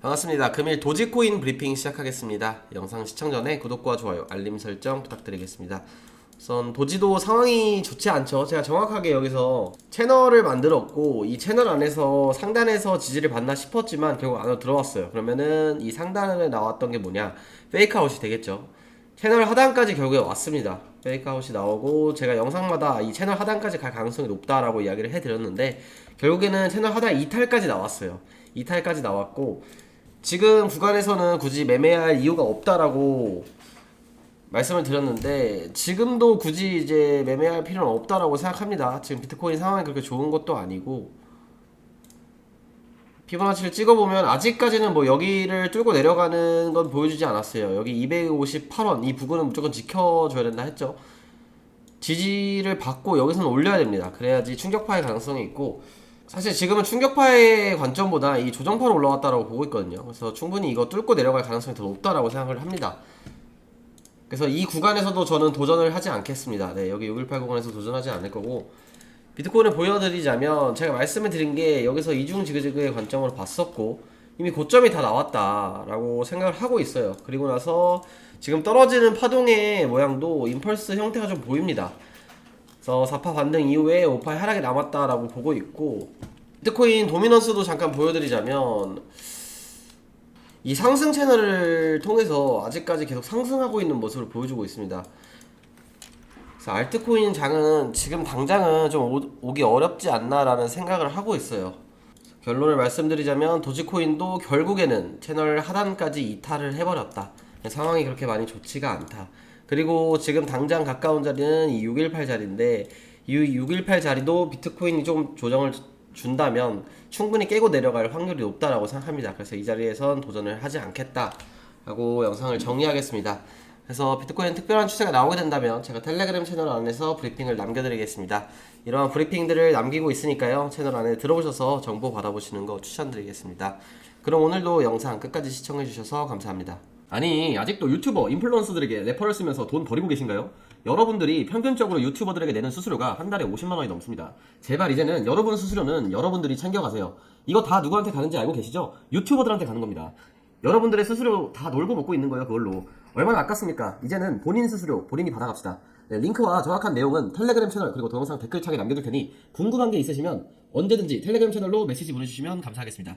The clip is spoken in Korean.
반갑습니다. 금일 도지코인 브리핑 시작하겠습니다. 영상 시청 전에 구독과 좋아요, 알림 설정 부탁드리겠습니다. 우선 도지도 상황이 좋지 않죠. 제가 정확하게 여기서 채널을 만들었고 이 채널 안에서 상단에서 지지를 받나 싶었지만 결국 안으로 들어왔어요. 그러면은 이 상단에 나왔던 게 뭐냐? 페이크아웃이 되겠죠. 채널 하단까지 결국에 왔습니다. 페이크아웃이 나오고 제가 영상마다 이 채널 하단까지 갈 가능성이 높다라고 이야기를 해드렸는데 결국에는 채널 하단 이탈까지 나왔어요. 이탈까지 나왔고 지금 구간에서는 굳이 매매할 이유가 없다라고 말씀을 드렸는데 지금도 굳이 이제 매매할 필요는 없다라고 생각합니다. 지금 비트코인 상황이 그렇게 좋은 것도 아니고 피보나치를 찍어보면 아직까지는 뭐 여기를 뚫고 내려가는 건 보여주지 않았어요. 여기 258원 이 부분은 무조건 지켜줘야 된다 했죠. 지지를 받고 여기서는 올려야 됩니다. 그래야지 충격파의 가능성이 있고 사실 지금은 충격파의 관점보다 이 조정파로 올라왔다라고 보고 있거든요. 그래서 충분히 이거 뚫고 내려갈 가능성이 더 높다라고 생각을 합니다. 그래서 이 구간에서도 저는 도전을 하지 않겠습니다. 네, 여기 6180원에서 도전하지 않을 거고 비트코인을 보여드리자면 제가 말씀을 드린 게 여기서 이중 지그재그의 관점으로 봤었고 이미 고점이 다 나왔다라고 생각을 하고 있어요. 그리고 나서 지금 떨어지는 파동의 모양도 임펄스 형태가 좀 보입니다. 그래서 4파 반등 이후에 5파 하락이 남았다라고 보고 있고 비트코인 도미넌스도 잠깐 보여드리자면 이 상승 채널을 통해서 아직까지 계속 상승하고 있는 모습을 보여주고 있습니다. 그래서 알트코인 장은 지금 당장은 좀 오, 오기 어렵지 않나라는 생각을 하고 있어요. 결론을 말씀드리자면 도지코인도 결국에는 채널 하단까지 이탈을 해버렸다. 상황이 그렇게 많이 좋지가 않다. 그리고 지금 당장 가까운 자리는 이 618 자리인데 이 618 자리도 비트코인이 좀 조정을 준다면 충분히 깨고 내려갈 확률이 높다라고 생각합니다. 그래서 이 자리에선 도전을 하지 않겠다라고 영상을 정리하겠습니다. 그래서 비트코인 특별한 추세가 나오게 된다면 제가 텔레그램 채널 안에서 브리핑을 남겨드리겠습니다. 이러한 브리핑들을 남기고 있으니까요. 채널 안에 들어오셔서 정보 받아보시는 거 추천드리겠습니다. 그럼 오늘도 영상 끝까지 시청해주셔서 감사합니다. 아니 아직도 유튜버 인플루언서들에게 레퍼럴 쓰면서 돈 버리고 계신가요? 여러분들이 평균적으로 유튜버들에게 내는 수수료가 한 달에 50만 원이 넘습니다. 제발 이제는 여러분 수수료는 여러분들이 챙겨가세요. 이거 다 누구한테 가는지 알고 계시죠? 유튜버들한테 가는 겁니다. 여러분들의 수수료 다 놀고 먹고 있는 거예요 그걸로. 얼마나 아깝습니까? 이제는 본인 수수료 본인이 받아갑시다. 네, 링크와 정확한 내용은 텔레그램 채널 그리고 동영상 댓글창에 남겨둘 테니 궁금한 게 있으시면 언제든지 텔레그램 채널로 메시지 보내주시면 감사하겠습니다.